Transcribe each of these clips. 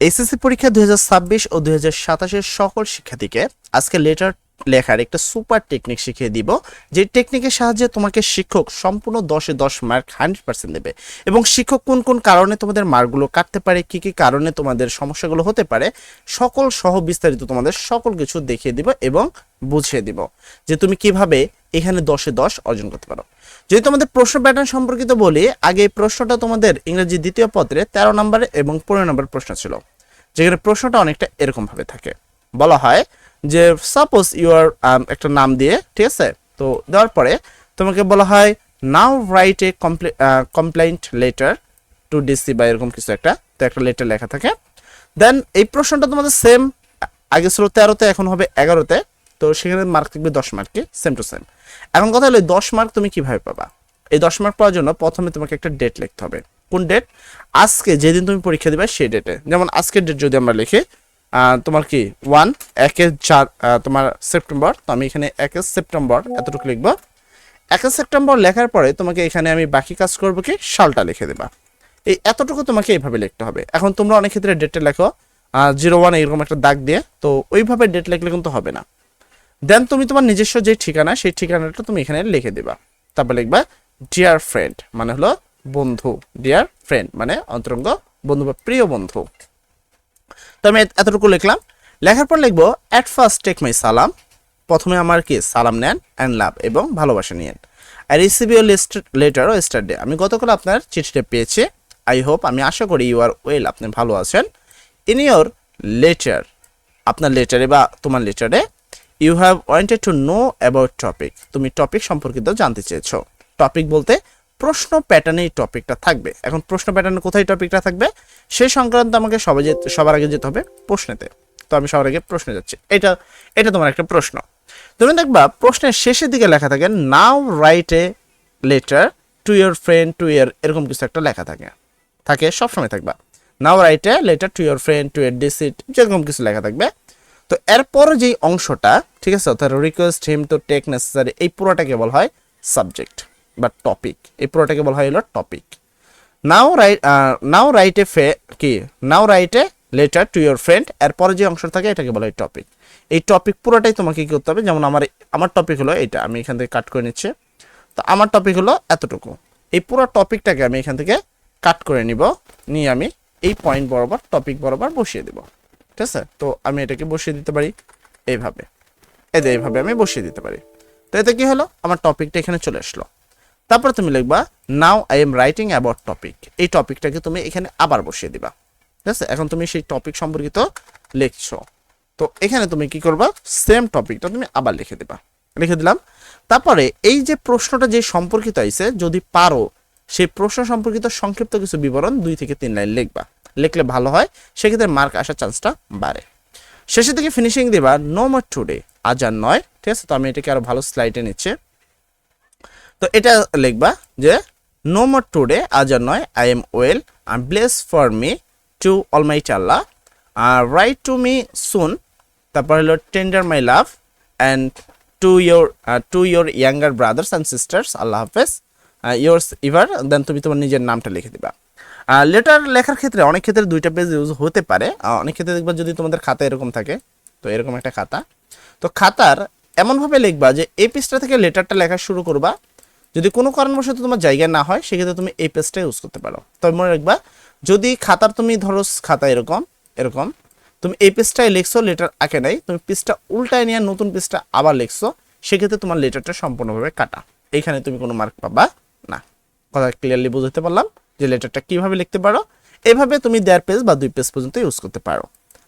SSC পরীক্ষা দু হাজার ছাব্বিশ ও দুই সাতাশের সকল শিক্ষার্থীকে আজকে লেটার লেখার একটা সুপার টেকনিক শিখিয়ে দিব, যে টেকনিকের সাহায্যে তোমাকে শিক্ষক সম্পূর্ণ দশে দশ মার্ক হান্ড্রেড পার্সেন্ট দেবে। এবং শিক্ষক কোন কোন কারণে তোমাদের মার্কগুলো কাটতে পারে, কি কি কারণে তোমাদের সমস্যাগুলো হতে পারে, সকল সহ বিস্তারিত তোমাদের সকল কিছু দেখিয়ে দিব এবং বুঝিয়ে দিব, যে তুমি কীভাবে এখানে দশে দশ অর্জন করতে পারো। যদি তোমাদের প্রশ্ন প্যাটার্ন সম্পর্কিত বলি, আগে এই প্রশ্নটা তোমাদের ইংরেজি দ্বিতীয় পত্রে তেরো নম্বরে এবং পনেরো নম্বর প্রশ্ন ছিল। যেখানে প্রশ্নটা অনেকটা এরকম ভাবে থাকে। বলা হয় যে সাপোজ ইউর একটা নাম দিয়ে, ঠিক আছে? তো দেওয়ার পরে তোমাকে বলা হয় now write a complaint letter to DC বা এরকম কিছু একটা। তো একটা লেটার লেখা থাকে। দেন এই প্রশ্নটা তোমাদের সেম আগে ছিল তেরোতে, এখন হবে এগারোতে। তো সেখানে মার্ক থাকবে দশ মার্কে সেম টু সেম এখন কথা হলো দশ মার্ক তুমি কীভাবে পাবা? এই দশ মার্ক পাওয়ার জন্য প্রথমে তোমাকে একটা ডেট লিখতে হবে। কোন ডেট আজকে যেদিন তুমি পরীক্ষা দিবে সেই ডেটে যেমন আজকের ডেট যদি আমরা লিখি তোমার কি? ওয়ান একের চার তোমার সেপ্টেম্বর তো আমি এখানে একের সেপ্টেম্বর এতটুকু লিখব। একের সেপ্টেম্বর লেখার পরে তোমাকে এখানে আমি বাকি কাজ করব কি? সালটা লিখে দেবা। এই এতটুকু তোমাকে এইভাবে লিখতে হবে। এখন তোমরা অনেক ক্ষেত্রে ডেটে লেখো জিরো ওয়ান এরকম একটা দাগ দিয়ে, তো ওইভাবে ডেট লিখলে কিন্তু হবে না। দেন তুমি তোমার নিজস্ব যে ঠিকানা, সেই ঠিকানাটা তুমি এখানে লিখে দিবা। তারপর লিখবা ডিয়ার ফ্রেন্ড মানে হলো বন্ধু। ডিয়ার ফ্রেন্ড মানে অন্তরঙ্গ বন্ধু বা প্রিয় বন্ধু। তো আমি এতটুকু লিখলাম। লেখার পর লিখব অ্যাট ফার্স্ট টেক মাই সালাম প্রথমে আমার কি, সালাম নেন অ্যান্ড লাভ এবং ভালোবাসা নিয়েন। I receive your last letter yesterday আমি গতকাল আপনার চিঠিটা পেয়েছি। আই হোপ আমি আশা করি ইউ আর ওয়েল আপনি ভালো আছেন। ইন ইউর লেটার আপনার লেটারে বা তোমার লেটারে you have wanted to know about topic তুমি টপিক সম্পর্কিত জানতে চেয়েছ। টপিক বলতে প্রশ্ন প্যাটার্নে এই টপিকটা থাকবে। এখন প্রশ্ন প্যাটার্নে কোথায় টপিকটা থাকবে? সেই সংক্রান্ত আমাকে সবাই সবার আগে যেতে হবে প্রশ্নেতে। তো আমি সবার আগে প্রশ্নে যাচ্ছি। এটা এটা তোমার একটা প্রশ্ন। তুমি দেখবা, প্রশ্নের শেষের দিকে লেখা থাকে now write a letter to your friend to year এরকম কিছু একটা লেখা থাকে। থাকে, সবসময় থাকবা। Now write a letter to your friend to year deceit যেরকম কিছু লেখা থাকবে। তো এরপর যেই অংশটা, ঠিক আছে, অর্থাৎ request him to take necessary এই পুরোটাকে বলা হয় সাবজেক্ট বা টপিক এই পুরোটাকে বলা হয় হলো topic now write now write a ফে কি? Now write a letter to your friend এরপরে যে অংশ থাকে, এটাকে বলা হয় টপিক এই টপিক পুরোটাই তোমাকে কি করতে হবে, যেমন আমার আমার টপিক হলো এটা আমি এখান থেকে কাট করে নিচ্ছি। তো আমার টপিক হলো এতটুকু। এই পুরো টপিকটাকে আমি এখান থেকে কাট করে নিব। নিয়ে আমি এই পয়েন্ট বরাবর টপিক বরাবর বসিয়ে দেব। ঠিক আছে? তো আমি এটাকে বসিয়ে দিতে পারি এইভাবে। এদের এইভাবে আমি বসিয়ে দিতে পারি। তো এতে কি হলো? আমার টপিকটা এখানে চলে আসলো। তারপর তুমি লিখবা now I am writing about topic এই টপিকটাকে তুমি এখানে আবার বসিয়ে দিবা। ঠিক আছে? এখন তুমি সেই টপিক সম্পর্কিত লিখছো। তো এখানে তুমি কি করবা? সেম টপিকটা তুমি আবার লিখে দিবা। লিখে দিলাম। তারপরে এই যে প্রশ্নটা যে সম্পর্কিত আইছে, যদি পারো, সেই প্রশ্ন সম্পর্কিত সংক্ষিপ্ত কিছু বিবরণ দুই থেকে তিন লাইন লিখবা। লিখলে ভালো হয়, সেক্ষেত্রে মার্ক আসার চান্সটা বাড়ে। শেষের দিকে ফিনিশিং দিবা নো মোর টুডে আজ আর নয়, ঠিক আছে? তো আমি এটাকে আরও ভালো স্লাইডে নিচ্ছি। তো এটা লিখবা যে নো মোর টুডে আজ আর নয় I am well I bless for me to all my Allah write to me soon তারপর হলো tender my love and to your to your younger brothers and sisters আল্লাহ হাফেজ ইয়োর্স ইভার দেন তুমি তোমার নিজের নামটা লিখে দিবা। লেটার লেখার ক্ষেত্রে অনেক ক্ষেত্রে দুইটা পেজ ইউজ হতে পারে। অনেক ক্ষেত্রে দেখবা যদি তোমাদের খাতা এরকম থাকে, তো এরকম একটা খাতা। তো খাতার এমনভাবে লিখবা যে এই পেজটা থেকে লেটারটা লেখা শুরু করবা। যদি কোনো কারণবশত তোমার জায়গা না হয়, সেক্ষেত্রে তুমি এই পেজটা ইউজ করতে পারো। তবে মনে রাখবা, যদি খাতার তুমি ধরো খাতা এরকম এরকম, তুমি এই পেজটায় লিখছো লেটার আঁকে নাই, তুমি পেজটা উল্টায় নিয়ে নতুন পেজটা আবার লিখছো, সেক্ষেত্রে তোমার লেটারটা সম্পূর্ণভাবে কাটা। এইখানে তুমি কোনো মার্ক পাবা না। কথা ক্লিয়ারলি বুঝতে পারলাম? যে লেটারটা কীভাবে লিখতে পারো, এভাবে তুমি দেড় পেজ বা দুই পেজ পর্যন্ত ইউজ করতে পারো।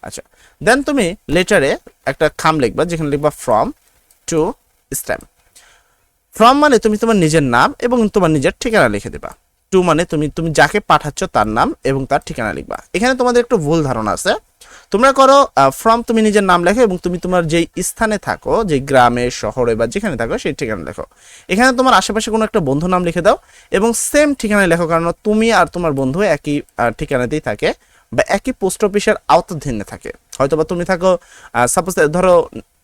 আচ্ছা দেন তুমি লেটারে একটা খাম লিখবা, যেখানে লিখবা ফ্রম টু স্ট্যাম্প ফ্রম মানে তুমি তোমার নিজের নাম এবং তোমার নিজের ঠিকানা লিখে দেবা। টু মানে তুমি তুমি যাকে পাঠাচ্ছ তার নাম এবং তার ঠিকানা লিখবা। এখানে তোমাদের একটু ভুল ধারণা আছে। তোমরা করো ফ্রম তুমি নিজের নাম লেখো এবং তুমি তোমার যেই স্থানে থাকো যে গ্রামে, শহরে বা যেখানে থাকো, সেই ঠিকানা লেখো। এখানে তোমার আশেপাশে কোনো একটা বন্ধু নাম লিখে দাও এবং সেম ঠিকানায় লেখো কারণ তুমি আর তোমার বন্ধু একই ঠিকানাতেই থাকে বা একই পোস্ট অফিসের আওতাধীনে থাকে। হয়তো বা তুমি থাকো সাপোজ ধরো,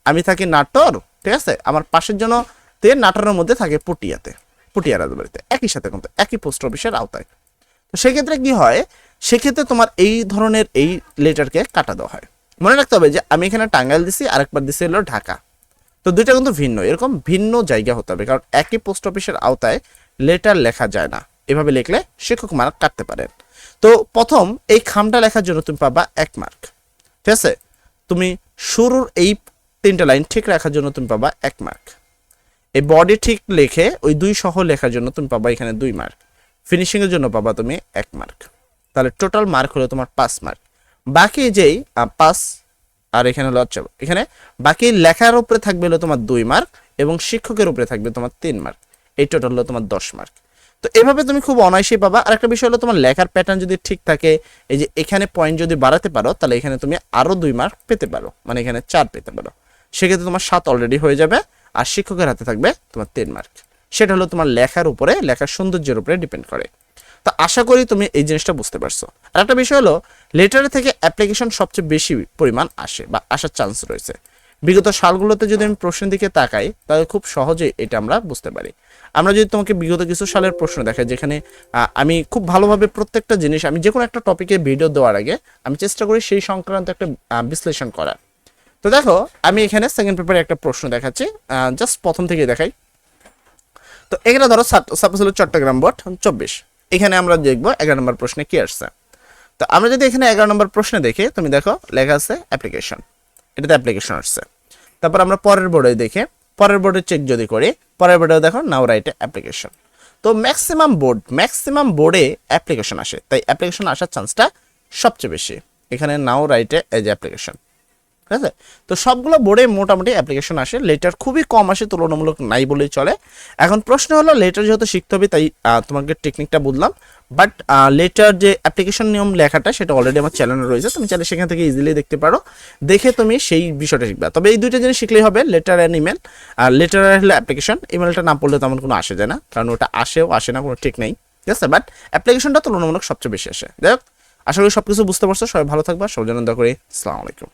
আমি থাকি নাটোর, ঠিক আছে? আমার পাশের জন্য তে নাটোরের মধ্যে থাকে পটিয়াতে পটিয়া রাজবাড়িতে, একই সাথে কিন্তু, একই পোস্ট অফিসের আওতায়। তো সেক্ষেত্রে কি হয় সেক্ষেত্রে তোমার এই ধরনের এই লেটারকে কাটা দেওয়া হয়। মনে রাখতে হবে যে আমি এখানে টাঙ্গাইল দিছি, আরেকবার দিছি হলো ঢাকা। তো দুইটা কিন্তু ভিন্ন, এরকম ভিন্ন জায়গা হতে হবে, কারণ একই পোস্ট অফিসের আওতায় লেটার লেখা যায় না। এভাবে লিখলে শিক্ষক মার্ক কাটতে পারেন। তো প্রথম এই খামটা লেখার জন্য তুমি পাবা এক মার্ক। ঠিক আছে? তুমি শুরুর এই তিনটা লাইন ঠিক রাখার জন্য তুমি পাবা এক মার্ক। এই বডি ঠিক লেখে ওই দুই সহ লেখার জন্য তুমি পাবা এখানে দুই মার্ক। ফিনিশিংয়ের জন্য পাবা তুমি এক মার্ক। তাহলে টোটাল মার্ক হলো তোমার পাঁচ মার্ক বাকি যেই পাঁচ আর এখানে হলো হচ্ছে এখানে বাকি লেখার উপরে থাকবে হলো তোমার দুই মার্ক এবং শিক্ষকের উপরে থাকবে তোমার তিন মার্ক এই টোটাল হলো তোমার দশ মার্ক তো এভাবে তুমি খুব অনায়াসেই পাবা। আর একটা বিষয় হলো তোমার লেখার প্যাটার্ন যদি ঠিক থাকে, এই যে এখানে পয়েন্ট যদি বাড়াতে পারো, তাহলে এখানে তুমি আরও দুই মার্ক পেতে পারো। মানে এখানে চার পেতে পারো। সেক্ষেত্রে তোমার সাত অলরেডি হয়ে যাবে আর শিক্ষকের হাতে থাকবে তোমার তিন মার্ক সেটা হলো তোমার লেখার উপরে, লেখার সৌন্দর্যের উপরে ডিপেন্ড করে। তো আশা করি তুমি এই জিনিসটা বুঝতে পারছ। আর একটা বিষয় হলো লেটারের থেকে অ্যাপ্লিকেশন সবচেয়ে বেশি পরিমাণ আসে বা আসার চান্স রয়েছে। বিগত সালগুলোতে যদি আমি প্রশ্নের দিকে তাকাই, তাহলে খুব সহজেই এটা আমরা বুঝতে পারি। আমরা যদি তোমাকে বিগত কিছু সালের প্রশ্ন দেখাই, যেখানে আমি খুব ভালোভাবে প্রত্যেকটা জিনিস, আমি যে কোনো একটা টপিকে ভিডিও দেওয়ার আগে, আমি চেষ্টা করি সেই সংক্রান্ত একটা বিশ্লেষণ করার। তো দেখো, আমি এখানে সেকেন্ড পেপারে একটা প্রশ্ন দেখাচ্ছি জাস্ট প্রথম থেকে দেখাই। তো এখানে ধরো সাপোজ হলো চট্টগ্রাম বোর্ড চব্বিশ। এখানে আমরা দেখব এগারো নম্বর প্রশ্নে কি আসছে। তো আমরা যদি এখানে এগারো নম্বর প্রশ্নে দেখি, তুমি দেখো, লেখা আছে অ্যাপ্লিকেশন এটাতে অ্যাপ্লিকেশন আসছে। তারপর আমরা পরের বোর্ডে দেখে। পরের বোর্ডে চেক যদি করি, পরের বোর্ডে দেখো নাও রাইটে অ্যাপ্লিকেশন তো ম্যাক্সিমাম বোর্ড ম্যাক্সিমাম বোর্ডে অ্যাপ্লিকেশন আসে। তাই অ্যাপ্লিকেশন আসার চান্সটা সবচেয়ে বেশি। এখানে নাও রাইটে এজ অ্যাপ্লিকেশন ঠিক আছে? তো সবগুলো বোর্ডে মোটামুটি অ্যাপ্লিকেশন আসে। লেটার খুবই কম আসে, তুলনামূলক নাই বলেই চলে। এখন প্রশ্ন হলো লেটার যেহেতু শিখতে হবে, তাই তোমাকে টেকনিকটা বুঝলাম। বাট লেটার যে অ্যাপ্লিকেশন নিয়ম লেখাটা, সেটা অলরেডি আমার চ্যানেলে রয়েছে, তুমি চাইলে সেখান থেকে ইজিলি দেখতে পারো। দেখে তুমি সেই বিষয়টা শিখবে। তবে এই দুইটা জিনিস শিখলেই হবে লেটার অ্যান্ড ইমেল আর লেটার হলে অ্যাপ্লিকেশন ইমেলটা না পড়লে তেমন কোনো আসে যায় না, কারণ ওটা আসেও, আসে না, কোনো ঠিক নেই। ঠিক আছে? বাট অ্যাপ্লিকেশনটা তুলনামূলক সবচেয়ে বেশি আসে। যাই হোক, আশা করি সব কিছু বুঝতে পারছ। সবাই ভালো থাকবা। সব জন্য দয়া করি, আসসালামু আলাইকুম।